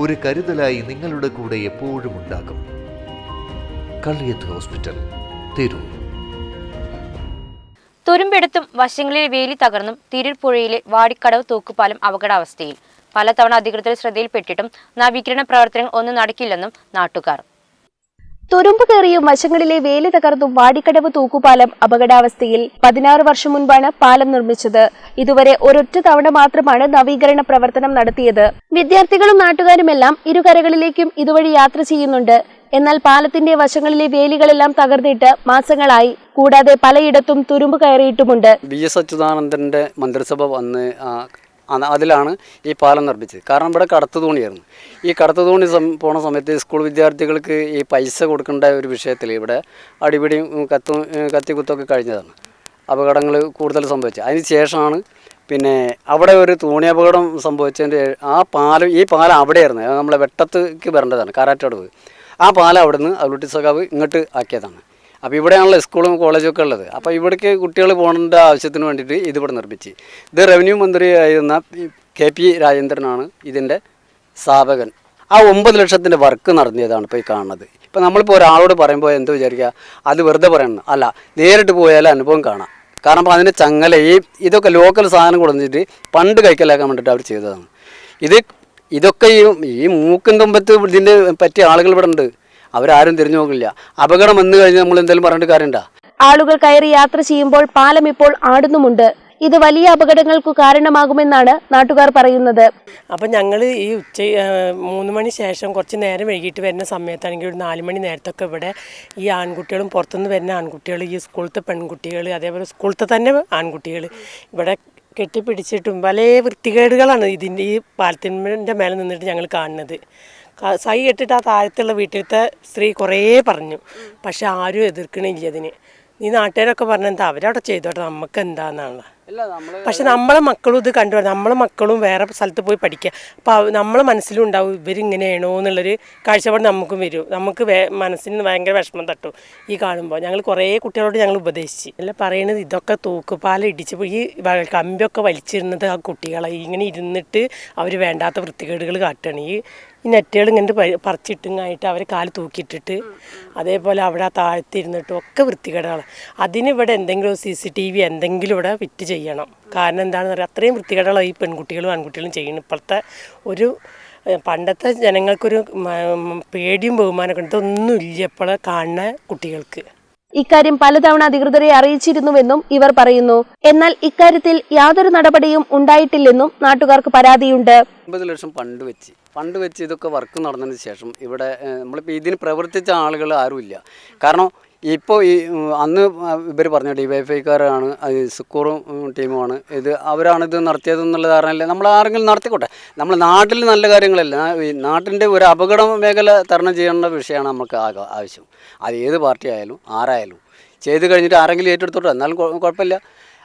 ഒരു കരുതലായി നിങ്ങളുടെ കൂടെ എപ്പോഴും ഉണ്ടാകും. കള്ളിയത്ത് ഹോസ്പിറ്റൽ തിരൂർ. തുരുമ്പെടുത്തും വശങ്ങളിൽ വേലി തകർന്നും തിരുപ്പുഴയിലെ വാടിക്കടവ് തൂക്കുപാലം അപകടാവസ്ഥയിൽ. പലതവണ അധികൃതർ ശ്രദ്ധയിൽപ്പെട്ടിട്ടും നവീകരണ പ്രവർത്തനങ്ങൾ ഒന്നും നടക്കില്ലെന്നും നാട്ടുകാർ. തുരുമ്പ് കയറിയും വശങ്ങളിലെ വേലി തകർന്നും വാടിക്കടവ് തൂക്കുപാലം അപകടാവസ്ഥയിൽ പതിനാറ് വർഷം മുൻപാണ് പാലം നിർമ്മിച്ചത്. ഇതുവരെ ഒരൊറ്റ തവണ മാത്രമാണ് നവീകരണ പ്രവർത്തനം നടത്തിയത്. വിദ്യാർത്ഥികളും നാട്ടുകാരുമെല്ലാം ഇരുകരകളിലേക്കും ഇതുവഴി യാത്ര ചെയ്യുന്നുണ്ട്. എന്നാൽ പാലത്തിന്റെ വശങ്ങളിലെ വേലികളെല്ലാം തകർന്നിട്ട് മാസങ്ങളായി. കൂടാതെ പലയിടത്തും തുരുമ്പ് കയറിയിട്ടുമുണ്ട്. ബി എസ് അച്യുതാനന്ദന്റെ മന്ത്രിസഭ വന്ന് അതിലാണ് ഈ പാലം നിർമ്മിച്ചത്. കാരണം ഇവിടെ കടത്തു തോണിയായിരുന്നു. ഈ കടത്തു തോണി പോണ സമയത്ത് സ്കൂൾ വിദ്യാർത്ഥികൾക്ക് ഈ പൈസ കൊടുക്കേണ്ട ഒരു വിഷയത്തിൽ ഇവിടെ അടിപിടിയും കത്തും കത്തിക്കുത്തൊക്കെ കഴിഞ്ഞതാണ്. അപകടങ്ങൾ കൂടുതൽ സംഭവിച്ചത്. അതിന് ശേഷമാണ് പിന്നെ അവിടെ ഒരു തോണി അപകടം സംഭവിച്ചതിന്റെ ആ പാലം ഈ പാലം അവിടെയായിരുന്നു. നമ്മളെ വെട്ടത്തേക്ക് വരേണ്ടതാണ് കാരാറ്റടവ് ആ പാലം അവിടുന്ന് അലുട്ടി സഖാവ് ഇങ്ങോട്ട് ആക്കിയതാണ്. അപ്പോൾ ഇവിടെയാണല്ലോ സ്കൂളും കോളേജും ഒക്കെ ഉള്ളത്. അപ്പോൾ ഇവിടേക്ക് കുട്ടികൾ പോകേണ്ട ആവശ്യത്തിന് വേണ്ടിയിട്ട് ഇതിവിടെ നിർമ്മിച്ച്. ഇത് റവന്യൂ മന്ത്രി ആയിരുന്ന കെ പി രാജേന്ദ്രനാണ് ഇതിന്റെ സ്ഥാപകൻ. ആ ഒമ്പത് ലക്ഷത്തിന്റെ വർക്ക് നടത്തിയതാണ് ഇപ്പോൾ ഈ കാണുന്നത്. ഇപ്പോൾ നമ്മളിപ്പോൾ ഒരാളോട് പറയുമ്പോൾ എന്ത് വിചാരിക്കുക അത് വെറുതെ പറയണം. അല്ല നേരിട്ട് പോയാൽ അനുഭവം കാണാം. കാരണം അതിന്റെ ചങ്ങല ഈ ഇതൊക്കെ ലോക്കൽ സാധനം കൊടുത്തിട്ട് പണ്ട് കൈക്കലാക്കാൻ വേണ്ടിയിട്ട് അവർ ചെയ്തതാണ്. ഇത് ഇതൊക്കെ ഈ ഈ മൂക്കും തുമ്പത്ത് ഇതിന്റെ പറ്റിയ ആളുകൾ ഇവിടെ ഉണ്ട്. അവരാരും തിരിഞ്ഞു നോക്കില്ല. അപകടം വന്നു കഴിഞ്ഞാൽ നമ്മൾ എന്തെങ്കിലും പറഞ്ഞിട്ട് കാര്യമുണ്ടോ? ആളുകൾ കയറി യാത്ര ചെയ്യുമ്പോൾ പാലം ഇപ്പോൾ ആടുന്നുമുണ്ട്. ഇത് വലിയ അപകടങ്ങൾക്ക് കാരണമാകുമെന്നാണ് നാട്ടുകാർ പറയുന്നത്. അപ്പം ഞങ്ങൾ ഈ ഉച്ച മൂന്ന് മണി ശേഷം കുറച്ച് നേരം വൈകിട്ട് വരുന്ന സമയത്താണെങ്കിൽ ഒരു നാല് മണി നേരത്തൊക്കെ ഇവിടെ ഈ ആൺകുട്ടികളും പുറത്തുനിന്ന് വരുന്ന ആൺകുട്ടികൾ ഈ സ്കൂളത്തെ പെൺകുട്ടികൾ അതേപോലെ സ്കൂളത്തെ തന്നെ ആൺകുട്ടികൾ ഇവിടെ കെട്ടിപ്പിടിച്ചിട്ടും പല വൃത്തികേടുകളാണ് ഇതിന്റെ ഈ പാലത്തിന്റെ മേലെ നിന്നിട്ട് ഞങ്ങൾ കാണുന്നത്. സൈ കെട്ടിട്ട് ആ താഴത്തുള്ള വീട്ടിലത്തെ സ്ത്രീ കുറേ പറഞ്ഞു. പക്ഷെ ആരും എതിർക്കണില്ല അതിന്. നീ നാട്ടുകാരൊക്കെ പറഞ്ഞെന്താ അവരവിടെ ചെയ്തോട്ടെ നമുക്ക് എന്താന്നാണല്ലോ പക്ഷെ നമ്മളെ മക്കളും ഇത് കണ്ടു നമ്മളെ മക്കളും വേറെ സ്ഥലത്ത് പോയി പഠിക്കുക അപ്പോൾ നമ്മളെ മനസ്സിലും ഉണ്ടാവും ഇവരിങ്ങനെയാണോ എന്നുള്ളൊരു കാഴ്ചപ്പാട് നമുക്കും വരും. നമുക്ക് മനസ്സിന് ഭയങ്കര വിഷമം തട്ടും ഈ കാണുമ്പോൾ. ഞങ്ങൾ കുറേ കുട്ടികളോട് ഞങ്ങൾ ഉപദേശിച്ച്. അല്ല പറയണത് ഇതൊക്കെ തൂക്കുപാലം ഇടിച്ച് പോയി ഈ കമ്പിയൊക്കെ വലിച്ചിരുന്നത് ആ കുട്ടികളെ. ഇങ്ങനെ ഇരുന്നിട്ട് അവർ വേണ്ടാത്ത വൃത്തികേടുകൾ കാട്ടുകയാണ് ഈ ഈ നെറ്റുകൾ ഇങ്ങനെ പറിച്ചിട്ടുങ്ങായിട്ട് അവർ കാൽ തൂക്കിയിട്ടിട്ട് അതേപോലെ അവിടെ താഴ്ത്തിരുന്നിട്ടും ഒക്കെ വൃത്തികേടാണ്. അതിനിവിടെ എന്തെങ്കിലും സി സി ടി വി എന്തെങ്കിലും ഇവിടെ ഫിറ്റ് ചെയ്യണം. കാരണം എന്താണെന്ന് പറയുക അത്രയും വൃത്തികേടുകളാണ് ഈ പെൺകുട്ടികളും ആൺകുട്ടികളും ചെയ്യുന്നത് ഇപ്പോഴത്തെ ഒരു പണ്ടത്തെ ജനങ്ങൾക്കൊരു പേടിയും ബഹുമാനമൊക്കെ ഉണ്ട്. ഇതൊന്നും ഇല്ല ഇപ്പോൾ കാണുന്ന കുട്ടികൾക്ക്. ഇക്കാര്യം പലതവണ അധികൃതരെ അറിയിച്ചിരുന്നുവെന്നും ഇവർ പറയുന്നു. എന്നാൽ ഇക്കാര്യത്തിൽ യാതൊരു നടപടിയും ഉണ്ടായിട്ടില്ലെന്നും നാട്ടുകാർക്ക് പരാതിയുണ്ട്. അമ്പത് ലക്ഷം പണ്ട് വെച്ച് പണ്ട് വെച്ച് ഇതൊക്കെ വർക്ക് നടന്നതിന് ശേഷം ഇവിടെ നമ്മളിപ്പോൾ ഇതിന് പ്രവർത്തിച്ച ആളുകൾ ആരുമില്ല. കാരണം ഇപ്പോൾ ഈ അന്ന് ഇവർ പറഞ്ഞു പറഞ്ഞ ഡിവൈഫൈക്കാരാണ് സുക്കൂറും ഉം, ടീമുമാണ്. ഇത് അവരാണ് ഇത് നടത്തിയതെന്നുള്ള ധാരണയില്ല നമ്മൾ ആരെങ്കിലും നടത്തിക്കോട്ടെ. നമ്മൾ നാട്ടിൽ നല്ല കാര്യങ്ങളല്ല നാട്ടിന്റെ ഒരു അപകട മേഖല തരണം ചെയ്യേണ്ട വിഷയമാണ് നമുക്ക് ആവശ്യം. അത് ഏത് പാർട്ടി ആയാലും ആരായാലും. ചെയ്ത് കഴിഞ്ഞിട്ട് ആരെങ്കിലും ഏറ്റെടുത്തോട്ടെ എന്നാലും കുഴ- കുഴപ്പമില്ല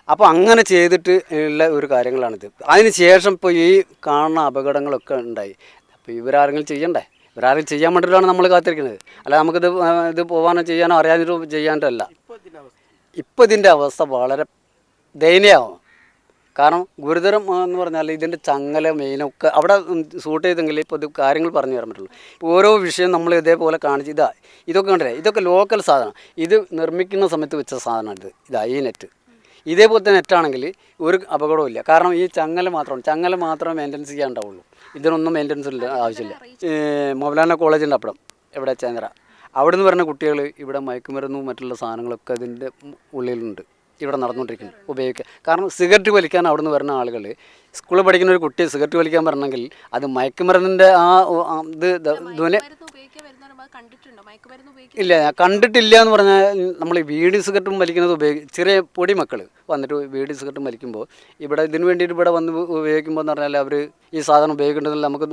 അപ്പോൾ അങ്ങനെ ചെയ്തിട്ട് ഉള്ള ഒരു കാര്യങ്ങളാണിത്. അതിന് ശേഷം ഇപ്പോൾ ഈ കാണുന്ന അപകടങ്ങളൊക്കെ ഉണ്ടായി. അപ്പോൾ ഇവരാരെങ്കിലും ചെയ്യണ്ടേ? ഇവരാരെങ്കിലും ചെയ്യാൻ വേണ്ടിയിട്ടാണ് നമ്മൾ കാത്തിരിക്കുന്നത്. അല്ല നമുക്കിത് ഇത് പോകാനോ ചെയ്യാനോ അറിയാഞ്ഞിട്ടോ ചെയ്യാണ്ടല്ല ഇപ്പം ഇതിന്റെ അവസ്ഥ വളരെ ദയനീയമാവും. കാരണം ഗുരുതരം എന്ന് പറഞ്ഞാൽ ഇതിന്റെ ചങ്ങല മെയിനൊക്കെ അവിടെ സൂട്ട് ചെയ്തെങ്കിൽ ഇപ്പോൾ ഇത് കാര്യങ്ങൾ പറഞ്ഞു തരാൻ പറ്റുള്ളൂ. ഓരോ വിഷയം നമ്മൾ ഇതേപോലെ കാണിച്ച് ഇതാ ഇതൊക്കെ കണ്ടില്ലേ? ഇതൊക്കെ ലോക്കൽ സാധനം. ഇത് നിർമ്മിക്കുന്ന സമയത്ത് വെച്ച സാധനമാണ് ഇത്. ഇതാ ഈ നെറ്റ് ഇതേപോലത്തെ നെറ്റാണെങ്കിൽ ഒരു അപകടവും ഇല്ല. കാരണം ഈ ചങ്ങല മാത്രമാണ്. ചങ്ങല മാത്രമേ മെയിന്റനൻസ് ചെയ്യാൻ ഉണ്ടാവുള്ളൂ ഇതിനൊന്നും മെയിന്റനൻസ് ഇല്ല ആവശ്യമില്ല. മൊബലാന മൗലാന കോളേജിന്റെ അപ്പുറം എവിടെ ചേന്ദ്ര അവിടെ നിന്ന് വരുന്ന കുട്ടികൾ ഇവിടെ മയക്കുമരുന്നും മറ്റുള്ള സാധനങ്ങളൊക്കെ ഇതിന്റെ ഉള്ളിലുണ്ട്. ഇവിടെ നടന്നുകൊണ്ടിരിക്കുന്നത് ഉപയോഗിക്കുക കാരണം സിഗരറ്റ് വലിക്കാൻ അവിടെ നിന്ന് വരുന്ന ആളുകൾ സ്കൂളിൽ പഠിക്കുന്ന ഒരു കുട്ടിയെ സിഗരറ്റ് വലിക്കാൻ പറഞ്ഞെങ്കിൽ അത് മയക്കുമരുന്നിന്റെ ആ, ഇത് ധ്വനി ഇല്ല ഞാൻ കണ്ടിട്ടില്ല എന്ന് പറഞ്ഞാൽ നമ്മൾ ഈ ബീഡി സിഗരറ്റും വലിക്കുന്നത് ഉപയോഗി ചെറിയ പൊടി മക്കൾ വന്നിട്ട് വീട് സിഗരറ്റും വലിക്കുമ്പോൾ ഇവിടെ ഇതിന് വേണ്ടിയിട്ട് ഇവിടെ വന്ന് ഉപയോഗിക്കുമ്പോൾ എന്ന് പറഞ്ഞാൽ അവർ ഈ സാധനം ഉപയോഗിക്കേണ്ടതിൽ നമുക്ക്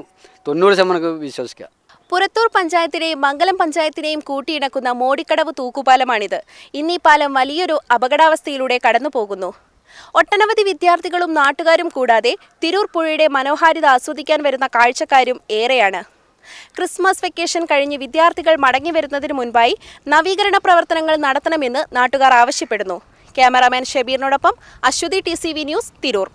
തൊണ്ണൂറ് ശതമാനം വിശ്വസിക്കാം. പുറത്തൂർ പഞ്ചായത്തിനെയും മംഗലം പഞ്ചായത്തിനെയും കൂട്ടിയിണക്കുന്ന മോടിക്കടവ് തൂക്കുപാലമാണിത്. ഇന്നീ പാലം വലിയൊരു അപകടാവസ്ഥയിലൂടെ കടന്നുപോകുന്നു ഒട്ടനവധി വിദ്യാർത്ഥികളും നാട്ടുകാരും കൂടാതെ തിരൂർ പുഴയുടെ മനോഹാരിത ആസ്വദിക്കാൻ വരുന്ന കാഴ്ചക്കാരും ഏറെയാണ്. ക്രിസ്മസ് വെക്കേഷൻ കഴിഞ്ഞ് വിദ്യാർത്ഥികൾ മടങ്ങി വരുന്നതിന് മുൻപായി നവീകരണ പ്രവർത്തനങ്ങൾ നടത്തണമെന്ന് നാട്ടുകാർ ആവശ്യപ്പെടുന്നു. ക്യാമറാമാൻ ഷബീറിനോടൊപ്പം അശ്വതി ടി ന്യൂസ് തിരൂർ.